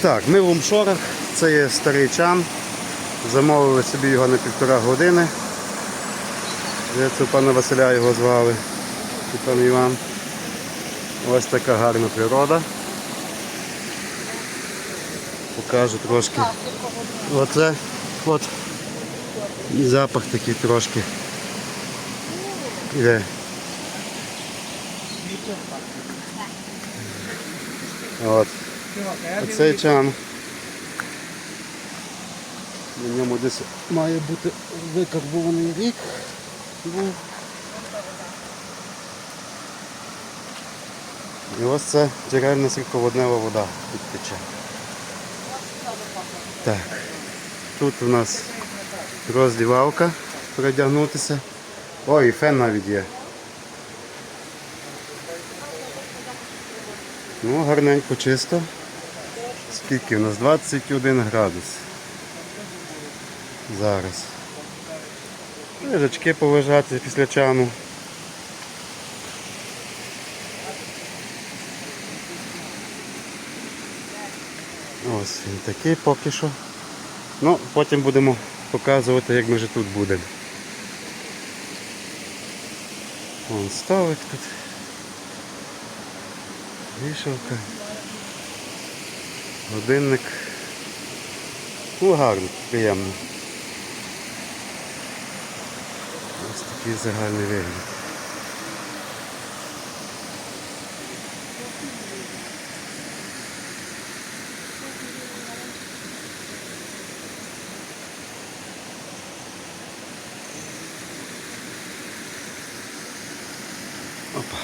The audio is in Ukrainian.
Так, ми в Умшорах, це є старий чан. Замовили собі його на півтора години. Це пана Василя його звали. І пан Іван. Ось така гарна природа. Покажу трошки. Оце от і запах такий трошки. Іде. От. Оцей чан. На ньому десь має бути викарбований рік. І ось це джерельна сільководнева вода тут тече. Так. Тут у нас роздівалка передягнутися. Ой, і фен навіть є. Ну, гарненько чисто. Скільки у нас? 21 градус. Зараз. Лежачки полежати після чану. Ось він такий поки що. Ну, потім будемо показувати, як ми вже тут будемо. Вон столик тут. Вішалка. Годинник. Ну, гарно, приємно. Ось такий загальний вигляд. Опа.